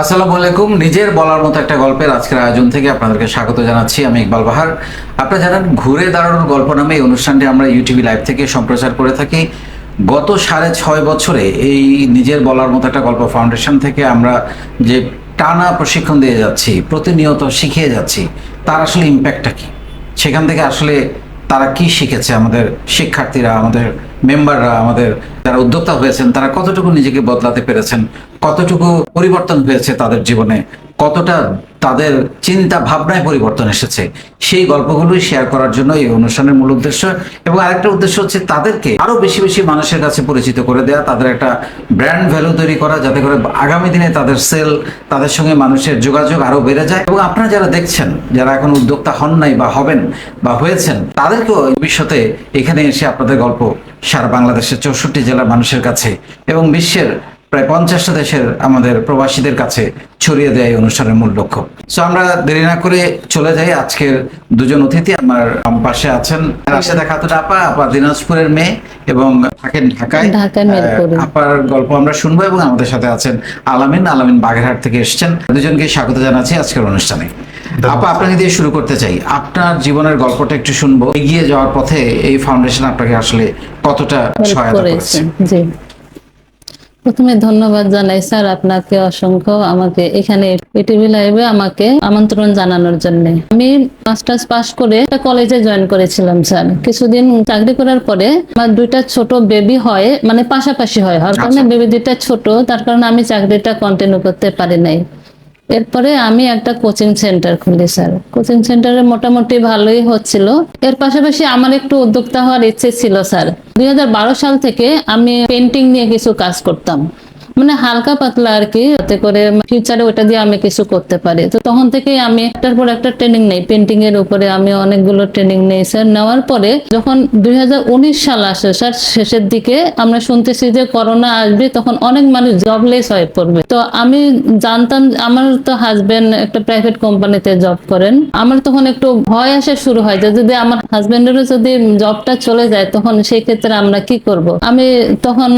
আসসালামু আলাইকুম। নিজের বলার মতো একটা গল্পের আজকের আয়োজন থেকে আপনাদেরকে স্বাগত জানাচ্ছি। আমি ইকবাল বাহার। আপনারা জানেন, ঘুরে দাঁড়ানোর গল্প নামে এই অনুষ্ঠানটি আমরা ইউটিউব লাইভ থেকে সম্প্রচার করে থাকি। গত সাড়ে ছয় বছরে এই নিজের বলার মতো একটা গল্প ফাউন্ডেশন থেকে আমরা যে টানা প্রশিক্ষণ দিয়ে যাচ্ছি, প্রতিনিয়ত শিখিয়ে যাচ্ছি, তার আসলে ইম্প্যাক্টটা কি? সেখান থেকে আসলে তারা কি শিখেছে আমাদের শিক্ষার্থীরা, আমাদের মেম্বাররা আমাদের যারা উদ্যোক্তা হয়েছেন, তারা কতটুকু নিজেকে বদলাতে পেরেছেন? কতটুকু পরিবর্তন হয়েছে তাদের জীবনে? কতটা তাদের চিন্তা ভাবনায় পরিবর্তন এসেছে? সেই গল্পগুলোই শেয়ার করার জন্য এই অনুষ্ঠানের মূল উদ্দেশ্য। এবং আরেকটা উদ্দেশ্য হচ্ছে তাদেরকে আরও বেশি বেশি মানুষের কাছে পরিচিত করে দেওয়া তাদের একটা ব্র্যান্ড ভ্যালু তৈরি করা, যাতে করে আগামী দিনে তাদের সেল তাদের সঙ্গে মানুষের যোগাযোগ আরও বেড়ে যায়। এবং আপনারা যারা দেখছেন, যারা এখন উদ্যোক্তা হন নাই বা হবেন বা হয়েছেন, তাদেরকেও ভবিষ্যতে এখানে এসে আপনাদের গল্প সারা বাংলাদেশের চৌষট্টি জেলার মানুষের কাছে এবং বিশ্বের প্রায় পঞ্চাশটা দেশের আমাদের প্রবাসীদের কাছে ছড়িয়ে দেয় এই অনুষ্ঠানের মূল লক্ষ্য। সো আমরা দেরি না করে চলে যাই আজকের দুজন অতিথি। আমার পাশে আছেন রাশেদা খাতুন আপা আপা দিনাজপুরের মেয়ে এবং থাকেন ঢাকায়। আপার গল্প আমরা শুনব এবং আমাদের সাথে আছেন আলামিন। আলামিন বাগেরহাট থেকে এসেছেন। দুজনকে স্বাগত জানাচ্ছি আজকের অনুষ্ঠানে। আপা আপনাকে দিয়ে শুরু করতে চাই। আপনার জীবনের গল্পটা একটু শুনব। এগিয়ে যাওয়ার পথে এই ফাউন্ডেশন আপনাকে আসলে কতটা সহায়তা করেছে? জি। প্রথমে ধন্যবাদ জানাই স্যার আপনাকে অসংখ্য আমাকে এখানে এটিভি লাইভে আমাকে আমন্ত্রণ জানানোর জন্য। আমি মাস্টার্স পাশ করে একটা কলেজে জয়েন করেছিলাম স্যার। কিছুদিন চাকরি করার পরে আমার দুইটা ছোট বেবি হয় মানে পাশাপাশি হয়। হওয়ার কারণে আচ্ছা। বেবি দুইটা ছোট তার কারণে আমি চাকরিটা কন্টিনিউ করতে পারি নাই। এরপরে আমি একটা কোচিং সেন্টার খুলি, স্যার। কোচিং সেন্টারে মোটামুটি ভালোই হচ্ছিল। এর পাশাপাশি আমার একটু উদ্যোক্তা হওয়ার ইচ্ছে ছিল, স্যার। দুই হাজার বারো সাল থেকে আমি পেন্টিং নিয়ে কিছু কাজ করতাম। মানে হালকা পাতলা আর কি যাতে করে ফিউচারে ওটা দিয়ে আমি কিছু করতে পারি। তো তখন থেকে আমি একটার পর একটা ট্রেনিং নেই পেন্টিং এর উপরে আমি অনেকগুলো ট্রেনিং নেই। স্যার নেওয়ার পরে যখন দুই সাল আসে স্যার শেষের দিকে আমরা শুনতেছি যে করোনা আসবে, তখন অনেক মানুষ জবলেস হয়ে পড়বে। তো আমি জানতাম, আমার তো হাজবেন্ড একটা প্রাইভেট কোম্পানিতে জব করেন। আমার তখন একটু ভয় আসা শুরু হয় যে যদি আমার হাজবেন্ডেরও যদি জবটা চলে যায়, তখন সেই ক্ষেত্রে আমরা কি করব? আমি তখন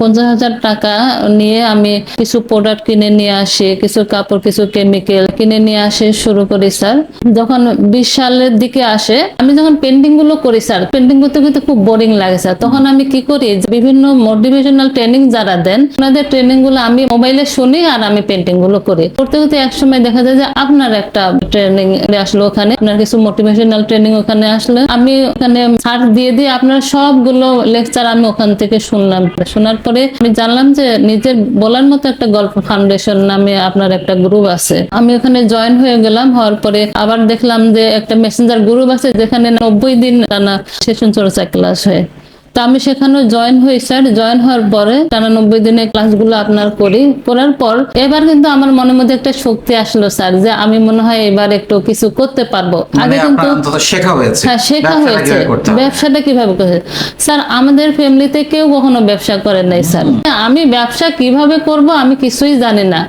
পঞ্চাশ হাজার টাকা নিয়ে আমি কিছু প্রোডাক্ট কিনে নিয়ে আসি, কিছু কাপড়, কিছু কেমিক্যাল কিনে নিয়ে আসে, শুরু করি স্যার যখন বিশ সালের দিকে আসে, আমি যখন পেন্টিংগুলো করি স্যার পেন্টিং করতে কিন্তু খুব বোরিং লাগে স্যার তখন আমি কি করি বিভিন্ন মোটিভেশনাল ট্রেনিং যারা দেন, ওনাদের ট্রেনিংগুলো আমি মোবাইলে শুনি আর আমি পেন্টিংগুলো করি। করতে করতে এক সময় দেখা যায় যে আপনার একটা ট্রেনিং আসলো ওখানে, আপনার কিছু মোটিভেশনাল ট্রেনিং ওখানে আসলে। আমি ওখানে সার্চ দিয়ে দিয়ে আপনার সবগুলো লেকচার আমি ওখান থেকে শুনলাম। শোনার পরে আমি জানলাম যে নিজের বলার মতো একটা গল্প ফাউন্ডেশন নামে আপনার একটা গ্রুপ আছে। আমি ওখানে জয়েন হয়ে গেলাম, হওয়ার পরে আবার দেখলাম যে একটা মেসেঞ্জার গ্রুপ আছে যেখানে নব্বই দিন টানা সেশন চর্চা ক্লাস হয়। তো আমি সেখানে জয়েন হই স্যার জয়েন হওয়ার পরে টানা নব্বই দিনের ক্লাসগুলো আপনার করি। করার পর এবার কিন্তু আমার মনের মধ্যে একটা শক্তি আসলো স্যার যে আমি মনে হয় এবার একটু কিছু করতে পারব। মানে আগে কিন্তু শেখা হয়েছে হ্যাঁ শেখা হয়েছে। ব্যবসাটা কীভাবে করে স্যার আমাদের ফ্যামিলিতে কেউ কখনো ব্যবসা করে নাই স্যার আমি ব্যবসা কীভাবে করব আমি কিছুই জানি না।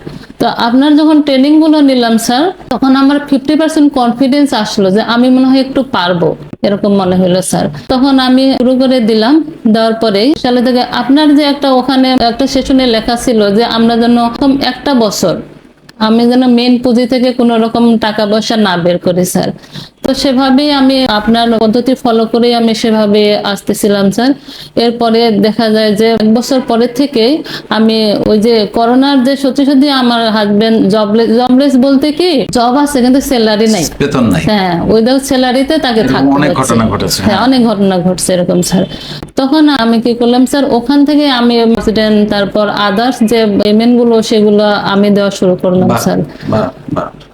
তো আপনার যখন ট্রেনিংগুলো নিলাম স্যার তখন আমার ফিফটি পার্সেন্ট কনফিডেন্স আসলো যে আমি মনে হয় একটু পারব, এরকম মনে হলো স্যার তখন আমি শুরু করে দিলাম, দেওয়ার পরে সালে থেকে আপনার যে একটা ওখানে একটা সেশনে লেখা ছিল যে আমরা যেন একটা বছর আমি যেন মেন পুঁজি থেকে কোনো রকম টাকা পয়সা না বের করি স্যার। তো সেভাবেই আমি আপনার পদ্ধতি ফলো করে আমি সেভাবে আসতেছিলাম স্যার। এরপরে দেখা যায় যে এক বছর পরে থেকে আমি ওই যে করোনার যে সত্যি সত্যি আমার হাজবেন্ড জবলেস জবলেস বলতে কি জব আছে কিন্তু স্যালারি নাই। বেতন নাই। হ্যাঁ উইদাউট স্যালারিতে তাকে থাকতে অনেক ঘটনা ঘটেছে। হ্যাঁ অনেক ঘটনা ঘটছে এরকম স্যার। তখন আমি কি করলাম স্যার ওখান থেকে আমি প্রেসিডেন্ট তারপর আদার্স যে পেমেন্টগুলো সেগুলো আমি দেওয়া শুরু করলাম। স্যার বাহ।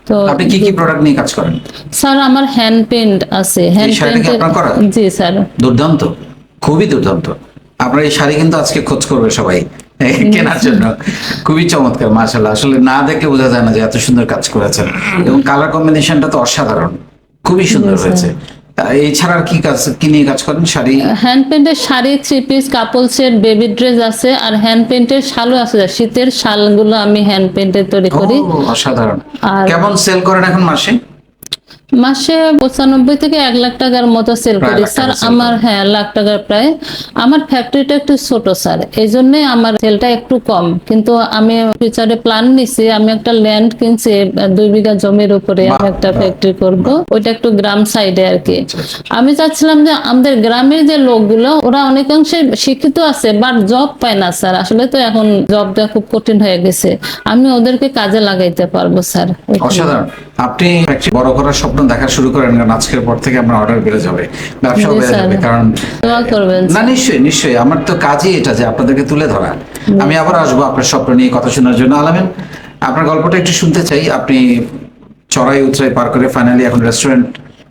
তো আপনি কি কি প্রোডাক্ট নিয়ে কাজ করেন? স্যার আমার হ্যান্ড পেন্ট আছে। হ্যান্ড পেন্ট জি স্যার। দুর্দান্ত। খুবই দুর্দান্ত। আপনার এই শাড়ি কিন্তু আজকে খোঁজ করবে সবাই কেনার জন্য। খুবই চমৎকার মাশাল্লাহ আসলে না দেখলে বোঝা যায় না যে এত সুন্দর কাজ করেছেন। এবং কালার কম্বিনেশনটা তো অসাধারণ। খুবই সুন্দর হয়েছে। এছাড়া কি কাজ কি নিয়ে কাজ করেন? Sari? Hand পেন্টের sari three piece couple set baby dress আছে আর হ্যান্ড পেন্টের শালও আছে। শীতের শালগুলো আমি হ্যান্ড পেন্টে তৈরি করি। অসাধারণ। কেমন সেল করেন এখন মাসে? মাসে পঁচানব্বই থেকে এক লাখ টাকার মতো সেল করি। স্যার আমার হ্যাঁ লাখ টাকার প্রায়। আমার ফ্যাক্টরিটা একটু ছোট স্যার। এই জন্যই আমার সেলটা একটু কম। কিন্তু আমি ফিউচারে প্ল্যান নিছি আমি একটা ল্যান্ড কিনছি দুই বিঘা জমির উপরে আমি একটা ফ্যাক্টরি করব। ওইটা একটু গ্রাম সাইডে আর কি। আচ্ছা, আচ্ছা। আমি চাচ্ছিলাম যে আমাদের গ্রামের যে লোকগুলো ওরা অনেকাংশে শিক্ষিত আছে বাট জব পায় না স্যার। আসলে তো এখন জব দেওয়া খুব কঠিন হয়ে গেছে। আমি ওদেরকে কাজে লাগাইতে পারব স্যার। অসাধারণ। আপনি বড় করার স্বপ্ন দেখা শুরু করেন কারণ আজকের পর থেকে আপনার অর্ডার বেড়ে যাবে ব্যবসাও জি, বেড়ে যাবে কারণ না নিশ্চয়ই নিশ্চয়ই আমার তো কাজই এটা যে আপনাদেরকে তুলে ধরা। আমি আবার আসব আপনার স্বপ্ন নিয়ে কথা শোনার জন্য। আলামেন আপনার গল্পটা একটু শুনতে চাই। আপনি চড়াই উতরাই পার করে ফাইনালি এখন রেস্টুরেন্ট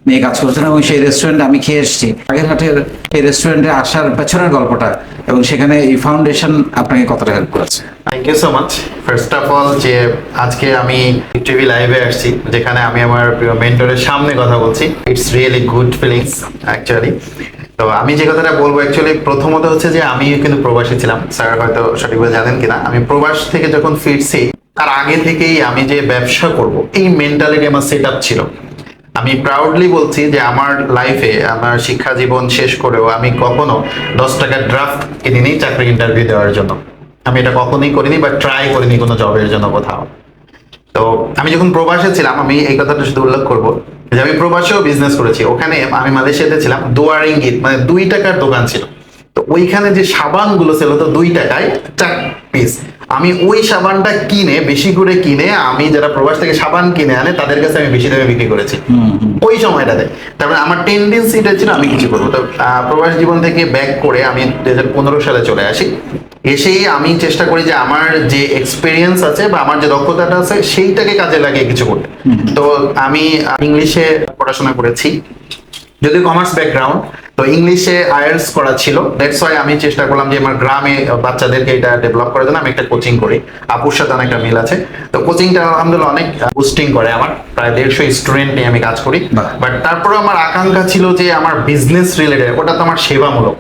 নিয়ে কাজ করছেন এবং সেই রেস্টুরেন্টে আমি খেয়ে এসেছি। আগেরহাটের এই রেস্টুরেন্টে আসার পেছনের গল্পটা এবং সেখানে এই ফাউন্ডেশন আপনাকে কতটা হেল্প করেছে? Thank you so much first of all যে আজকে আমি টিভি লাইভে আসছি, যেখানে আমি আমার প্রিয় মেন্টরের সামনে কথা বলছি। It's really good feelings actually তো আমি যে কথাটা বলব অ্যাকচুয়ালি প্রথমত হচ্ছে যে আমি কিন্তু প্রবাসী ছিলাম। স্যার হয়তো সঠিকভাবে জানেন কিনা। আমি প্রবাস থেকে যখন ফিরছি, তার আগে থেকেই আমি যে ব্যবসা করব, এই মেন্টালিটি আমার সেট আপ ছিল। আমি প্রাউডলি বলছি যে আমার লাইফে আমার শিক্ষা জীবন শেষ করেও আমি কখনো দশ টাকার ড্রাফট কিনিনি চাকরি ইন্টারভিউ দেওয়ার জন্য। আমি এটা কখনোই করিনি বা ট্রাই করিনি কোনো জবের জন্য কোথাও। তো আমি যখন প্রবাসে ছিলাম, আমি এই কথাটা শুধু উল্লেখ করব যে আমি প্রবাসেও বিজনেস করেছি। ওখানে আমি মালয়েশিয়াতে ছিলাম, দুয়ার ইঙ্গিত মানে দুই টাকার দোকান ছিল। তো ওইখানে যে সাবানগুলো ছিল তো দুই টাকায় চার পিস আমি ওই সাবানটা কিনে বেশি করে কিনে আমি যারা প্রবাস থেকে সাবান কিনে আনে তাদের কাছে আমি বেশি দামে বিক্রি করেছি। ওই সময়টাতে। তারপরে আমার টেন্ডেন্সিটা ছিল আমি কিছু করব। তো প্রবাস জীবন থেকে ব্যাক করে আমি দু হাজার পনেরো সালে চলে আসি। এসেই আমি চেষ্টা করি যে আমার যে এক্সপিরিয়েন্স আছে বা আমার যে দক্ষতাটা আছে সেইটাকে কাজে লাগিয়ে কিছু করতে। তো আমি ইংলিশে পড়াশোনা করেছি। যদি কমার্স ব্যাকগ্রাউন্ড তো ইংলিশে আয়ার্স করা ছিল। দ্যাটস ওয়াই আমি চেষ্টা করলাম যে আমার গ্রামে বাচ্চাদেরকে এটা ডেভেলপ করার জন্য আমি একটা কোচিং করি। আপুর সাথে আমার একটা মিল আছে। তো কোচিংটা আলহামদুলিল্লাহ অনেক বুস্টিং করে আমার। প্রায় দেড়শো স্টুডেন্ট নিয়ে আমি কাজ করি। বাট তারপরে আমার আকাঙ্ক্ষা ছিল যে আমার বিজনেস রিলেটেড ওটা তো আমার সেবামূলক।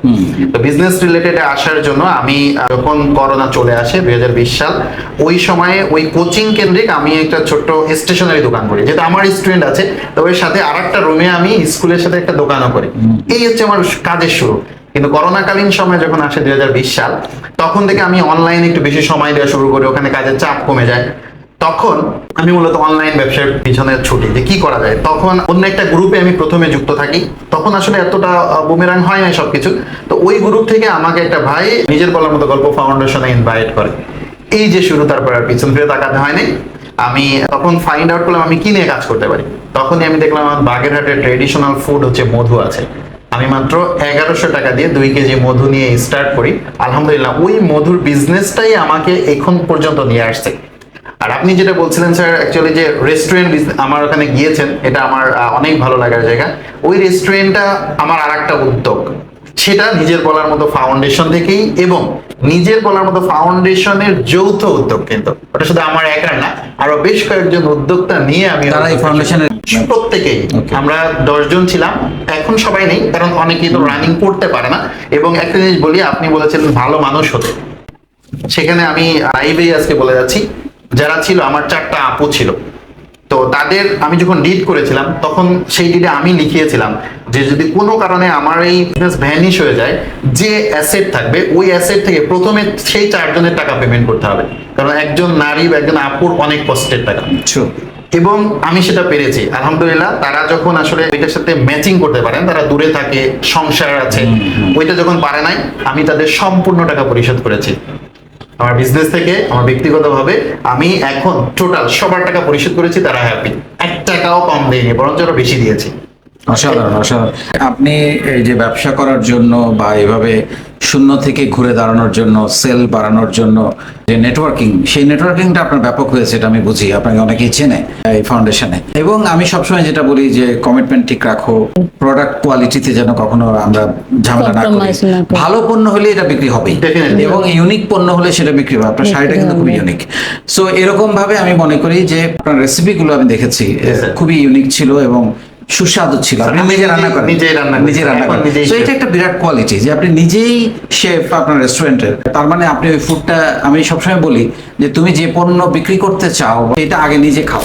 তো বিজনেস রিলেটেড আসার জন্য আমি যখন করোনা চলে আসে দুই হাজার বিশ সাল ওই সময়ে ওই কোচিং কেন্দ্রিক আমি একটা ছোট্ট স্টেশনারি দোকান করি। যেটা আমার স্টুডেন্ট আছে তো ওর সাথে আর একটা রুমে আমি স্কুলের সাথে একটা দোকানও করি। এই হচ্ছে আমার কাজের শুরু। কিন্তু করোনাকালীন সময় যখন আসে দুই সাল, তখন থেকে আমি অনলাইনে একটু বেশি সময় দেওয়া শুরু করি, ওখানে কাজের চাপ কমে যায়। তখন আমি মূলত অনলাইন ব্যবসার পিছনে ছুটি, যে কি করা যায়? তখন অন্য একটা গ্রুপে আমি প্রথমে যুক্ত থাকি। তখন আসলে এতটা বুমেরাং হয় না সবকিছু। তো ওই গ্রুপ থেকে আমাকে একটা ভাই নিজের বলার মতো গল্প ফাউন্ডেশনে ইনভাইট করে। এই যে শুরু, তারপর আর পিছন ফিরে তাকাতে হয়নি। আমি তখন ফাইন্ড আউট করলাম, আমি কি নিয়ে কাজ করতে পারি? তখনই আমি দেখলাম আমার বাগেরহাটের ট্রেডিশনাল ফুড হচ্ছে মধু আছে। আমি মাত্র এগারোশো টাকা দিয়ে দুই কেজি মধু নিয়ে স্টার্ট করি। আলহামদুলিল্লাহ, ওই মধুর বিজনেসটাই আমাকে এখন পর্যন্ত নিয়ে আসছে। আর আপনি যেটা বলছিলেন স্যার অ্যাকচুয়ালি যে রেস্টুরেন্ট আমার ওখানে গিয়েছেন, এটা আমার অনেক ভালো লাগার জায়গা। ওই রেস্টুরেন্টটা আমার আর একটা উদ্যোগ। সেটা নিজের বলার মতো ফাউন্ডেশন থেকেই এবং নিজের বলার মতো ফাউন্ডেশনের যৌথ উদ্যোগ কিন্তু। ওটা শুধু আমার একার না আরও বেশ কয়েকজন উদ্যোক্তা নিয়ে আমি তারা এই ফাউন্ডেশনের প্রত্যেকেই আমরা দশজন ছিলাম এখন সবাই নেই কারণ অনেকেই তো রানিং করতে পারে না। এবং একটা জিনিস বলি আপনি বলেছিলেন ভালো মানুষ হতে। সেখানে আমি লাইভেই আজকে বলে যাচ্ছি যারা ছিল আমার চারটা আপু ছিল। তো তাদের আমি যখন ডিড করেছিলাম তখন সেই ডিডে আমি লিখিয়েছিলাম যে যদি কোনো কারণে আমার এই বিজনেস ভ্যানিশ হয়ে যায় যে অ্যাসেট থাকবে ওই অ্যাসেট থেকে প্রথমে সেই চারজনের টাকা পেমেন্ট করতে হবে। কারণ একজন নারী বা একজন আপুর অনেক কষ্টের টাকা। এবং আমি সেটা পেরেছি। আলহামদুলিল্লাহ তারা যখন আসলে ওইটার সাথে ম্যাচিং করতে পারেন তারা দূরে থাকে সংসার আছে ওইটা যখন পারে নাই আমি তাদের সম্পূর্ণ টাকা পরিশোধ করেছি। আমার বিজনেস থেকে, আমার ব্যক্তিগতভাবে, আমি এখন টোটাল সবার টাকা পরিশোধ করেছি, তারা হ্যাপি এক টাকাও কম দেয়নি, বরঞ্চ বেশি দিয়েছি। অসাধারণ অসাধারণ আপনি এই যে ব্যবসা করার জন্য বা এভাবে শূন্য থেকে ঘুরে দাঁড়ানোর জন্য সেল বাড়ানোর জন্য যে নেটওয়ার্কিং সেই নেটওয়ার্কিংটা আপনার ব্যাপক হয়েছে এটা আমি বুঝি আপনাকে অনেকেই চেনে এই ফাউন্ডেশনে এবং আমি সবসময় যেটা বলি যে কমিটমেন্ট ঠিক রাখো প্রোডাক্ট কোয়ালিটিতে যেন কখনো আমরা ঝামেলা না করি। ভালো পণ্য হলে এটা বিক্রি হবেই। এবং ইউনিক পণ্য হলে সেটা বিক্রি হবে। আপনার শাড়িটা কিন্তু খুবই ইউনিক সো এরকম ভাবে আমি মনে করি যে আপনার রেসিপিগুলো আমি দেখেছি খুবই ইউনিক ছিল এবং সুস্বাদু ছিল। আপনি নিজে রান্না নিজেই- করেন। নিজেই রান্না নিজে রান্না করেন তো এটা একটা বিরাট কোয়ালিটি যে আপনি নিজেই শেফ আপনার রেস্টুরেন্টের তার মানে আপনি ওই ফুডটা আমি সবসময় বলি যে তুমি যে পণ্য বিক্রি করতে চাও এটা আগে নিজে খাও।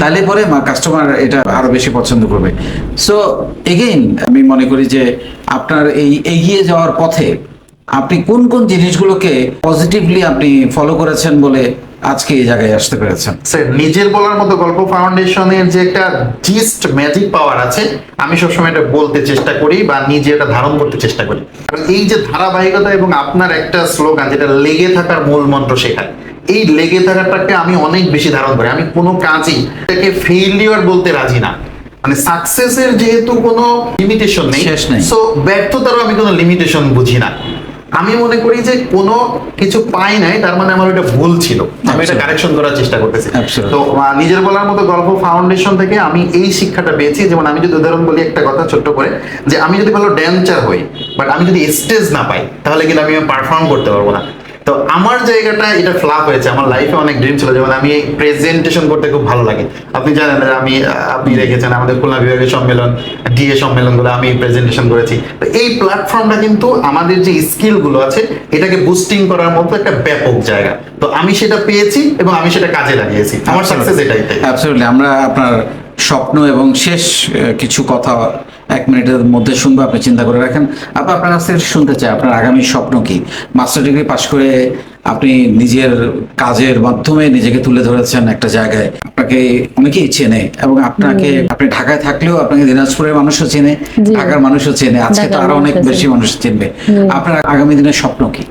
তাহলে পরে কাস্টমার এটা আরও বেশি পছন্দ করবে। সো এগেইন আমি মনে করি যে আপনার এই এগিয়ে যাওয়ার পথে আপনি কোন কোন জিনিসগুলোকে পজিটিভলি আপনি ফলো করেছেন বলে আজকে এই জায়গায় আসতে পেরেছেন। স্যার নিজের বলার মতো গল্প ফাউন্ডেশনের যে একটা জিস্ট ম্যাজিক পাওয়ার আছে আমি সবসময় এটা বলতে চেষ্টা করি বা নিজে এটা ধারণ করতে চেষ্টা করি। কারণ এই যে ধারাবাহিকতা এবং আপনার একটা স্লোগান যেটা লেগে থাকার মূল মন্ত্র শেখায়। এই লেগে থাকাটাকে আমি অনেক বেশি ধারণ করি। আমি কোনো কাজই এটাকে ফেইলিওর বলতে রাজি না। মানে সাকসেসের যেহেতু কোনো লিমিটেশন নেই শেষ নেই। সো ব্যর্থতারও আমি কোনো লিমিটেশন বুঝি না। আমি মনে করি যে কোনো কিছু পাই নাই তার মানে আমার ওটা ভুল ছিল। আমি এটা. কারেকশন করার চেষ্টা করতেছি। তো নিজের বলার মতো গল্প ফাউন্ডেশন থেকে আমি এই শিক্ষাটা পেয়েছি। যেমন আমি যদি উদাহরণ বলি একটা কথা ছোট্ট করে যে আমি যদি ভালো ড্যান্সার হই বাট আমি যদি স্টেজ না পাই তাহলে কিন্তু আমি পারফর্ম করতে পারব না। তো আমার জায়গাটা এটা ফ্লাপ হয়েছে আমার লাইফে অনেক ড্রিম ছিল যেমন আমি প্রেজেন্টেশন করতে খুব ভালো লাগে। আপনি জানেন আমি আপনি রেখেছেন আমাদের খুলনা বিভাগের সম্মেলন ডিএ সম্মেলনগুলো আমি প্রেজেন্টেশন করেছি। তো এই প্ল্যাটফর্মটা কিন্তু আমাদের যে স্কিলগুলো আছে এটাকে বুস্টিং করার মতো একটা ব্যাপক জায়গা। তো আমি সেটা পেয়েছি এবং আমি সেটা কাজে লাগিয়েছি। আমার সাকসেস এটাই। তাই অ্যাবসলিউটলি আমরা আপনার স্বপ্ন এবং শেষ কিছু কথা এক মিনিটের মধ্যে শুনব আপনি চিন্তা করে রাখেন। আপনি আপনার কাছ থেকে শুনতে চাই আপনার আগামী স্বপ্ন কি? মাস্টার ডিগ্রি পাশ করে আপনি নিজের কাজের মাধ্যমে নিজেকে তুলে ধরেছেন একটা জায়গায়। আপনাকে অনেকেই চেনে এবং আপনাকে আপনি ঢাকায় থাকলেও আপনাকে দিনাজপুরের মানুষও চেনে ঢাকার মানুষও চেনে। আজকে তো আরও অনেক বেশি মানুষ চিনবে। আপনার আগামী দিনের স্বপ্ন কি?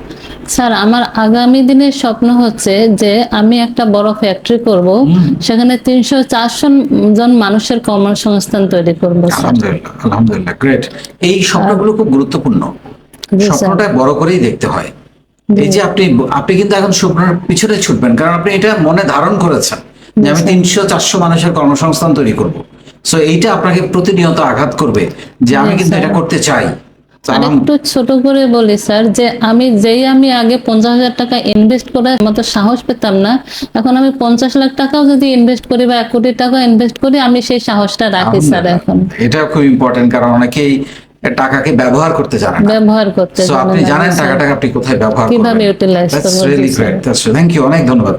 স্যার আমার আগামী দিনের স্বপ্ন হচ্ছে যে আমি একটা বড় ফ্যাক্টরি করব। সেখানে তিনশো চারশো জন মানুষের কর্মসংস্থান তৈরি করব স্যার। আলহামদুলিল্লাহ আলহামদুলিল্লাহ গ্রেট এই স্বপ্নগুলো খুব গুরুত্বপূর্ণ। স্বপ্নটা বড় করেই দেখতে হয়। এই যে আপনি আপনি কিন্তু এখন স্বপ্নের পিছনে ছুটবেন কারণ আপনি এটা মনে ধারণ করেছেন যে আমি তিনশো চারশো মানুষের কর্মসংস্থান তৈরি করব। সো এইটা আপনাকে প্রতিনিয়ত আঘাত করবে যে আমি কিন্তু এটা করতে চাই। ছোট করে বলি স্যার যে আমি যেই আমি আগে পঞ্চাশ হাজার টাকা ইনভেস্ট করার মতো সাহস পেতাম না। এখন আমি পঞ্চাশ লাখ টাকাও যদি ইনভেস্ট করি বা এক কোটি টাকা ইনভেস্ট করি আমি সেই সাহসটা রাখি স্যার এখন। এটা খুব ইম্পর্টেন্ট কারণ অনেকেই টাকাকে ব্যবহার করতে জানে না। ব্যবহার করতে সো আপনি জানেন টাকাটাকে আপনি কোথায় ব্যবহার কীভাবে utilize that's really great thank you অনেক ধন্যবাদ।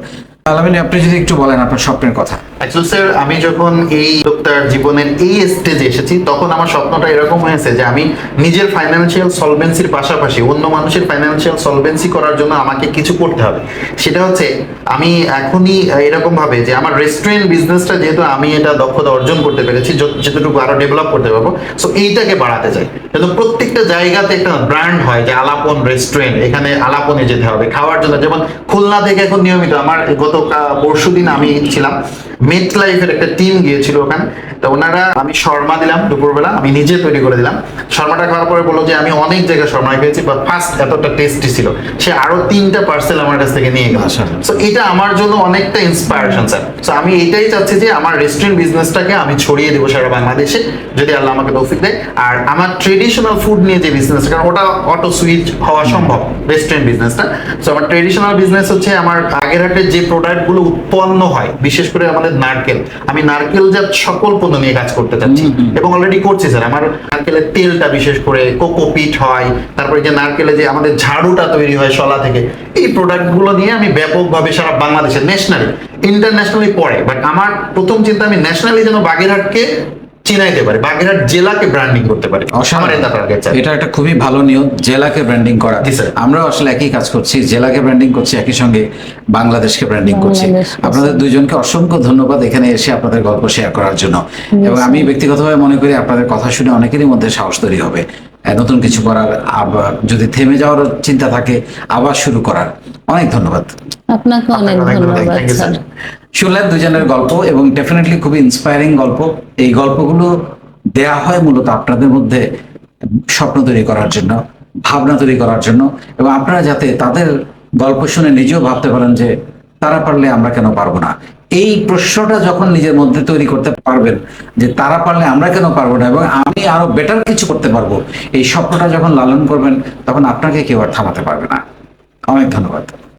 আলামিন আপনি যদি একটু বলেন আপনার স্বপ্নের কথা। অ্যাকচুয়ালি স্যার আমি যখন এই উদ্যোক্তার জীবনের এই স্টেজে এসেছি, তখন আমার স্বপ্নটা এরকম হয়েছে যে আমি নিজের ফাইন্যান্সিয়াল সলভেন্সির পাশাপাশি অন্য মানুষের ফাইন্যান্সিয়াল সলভেন্সি করার জন্য আমাকে কিছু করতে হবে। সেটা হচ্ছে, আমি এখনই এরকম ভাবে যে আমার রেস্টুরেন্ট বিজনেসটা যেহেতু আমি এটা দক্ষতা অর্জন করতে পেরেছি, যত- যতটুকু আরও ডেভেলপ করতে পারব সো এইটাকে বাড়াতে চাই। যেন প্রত্যেকটা জায়গাতে একটা ব্র্যান্ড হয় যে আলাপন রেস্টুরেন্ট এখানে আলাপনে যেতে হবে, খাওয়ার জন্য। যেমন খুলনা থেকে এখন নিয়মিত, আমার গত পরশু দিন আমি ছিলাম মেট লাইফের একটা টিম গিয়েছিল ওখানে। তো ওনারা আমি শর্মা দিলাম দুপুরবেলা আমি নিজে তৈরি করে দিলাম। শর্মাটা খাওয়ার পরে বলল যে আমি অনেক জায়গায় শর্মা খেয়েছি বাট ফার্স্ট এতটা টেস্টি ছিল। সে আরও তিনটা পার্সেল আমার কাছ থেকে নিয়ে গেল। সো এটা আমার জন্য অনেকটা ইন্সপায়ারেশন স্যার সো আমি এটাই চাচ্ছি যে আমার রেস্টুরেন্ট বিজনেসটাকে আমি ছড়িয়ে দেবো সারা বাংলাদেশে যদি আল্লাহ আমাকে তৌফিক দেয়। আর আমার ট্রেডিশনাল ফুড নিয়ে যে বিজনেস কারণ ওটা অটো সুইচ হওয়া সম্ভব রেস্টুরেন্ট বিজনেসটা সো আমার ট্রেডিশনাল বিজনেস হচ্ছে আমার আগেরহাটের যে প্রোডাক্টগুলো উৎপন্ন হয় বিশেষ করে আমাদের নারকেল। আমি নারকেল জাত সকল পণ্য নিয়ে কাজ করতে চাচ্ছি। এবং অলরেডি করছি স্যার আমার নারকেলের তেলটা বিশেষ করে কোকোপিট হয় তারপরে যে নারকেলে যে আমাদের ঝাড়ুটা তৈরি হয় শলা থেকে এই প্রোডাক্টগুলো নিয়ে আমি ব্যাপকভাবে সারা বাংলাদেশে ন্যাশনালি ইন্টারন্যাশনালি পড়ে। বাট আমার প্রথম চিন্তা আমি ন্যাশনালি যেন বাগেরহাটকে চিনাইতে পারি বাগেরহাট জেলাকে ব্র্যান্ডিং করতে পারি। আমার এটা টার্গেট এটা একটা খুবই ভালো নিয়ম জেলাকে ব্র্যান্ডিং করা। আমরাও আসলে একই কাজ করছি জেলাকে ব্র্যান্ডিং করছি একই সঙ্গে বাংলাদেশকে ব্র্যান্ডিং করছি। আপনাদের দুইজনকে অসংখ্য ধন্যবাদ এখানে এসে আপনাদের গল্প শেয়ার করার জন্য। এবং আমি ব্যক্তিগতভাবে মনে করি আপনাদের কথা শুনে অনেকেরই মধ্যে সাহস তৈরি হবে। নতুন কিছু করার আবার যদি থেমে যাওয়ার চিন্তা থাকে আবার শুরু করার। অনেক ধন্যবাদ। আপনাকে অনেক. শুনলেন দুজনের গল্প এবং ডেফিনেটলি খুবই ইন্সপায়ারিং গল্প। এই গল্পগুলো দেয়া হয় মূলত আপনাদের মধ্যে স্বপ্ন তৈরি করার জন্য ভাবনা তৈরি করার জন্য এবং আপনারা যাতে তাদের গল্প শুনে নিজেও ভাবতে পারেন যে তারা পারলে আমরা কেন পারব না। এই প্রশ্নটা যখন নিজের মধ্যে তৈরি করতে পারবেন যে তারা পারলে আমরা কেন পারব না এবং আমি আরও বেটার কিছু করতে পারব এই স্বপ্নটা যখন লালন করবেন তখন আপনাকে কেউ আর থামাতে পারবে না। অনেক ধন্যবাদ।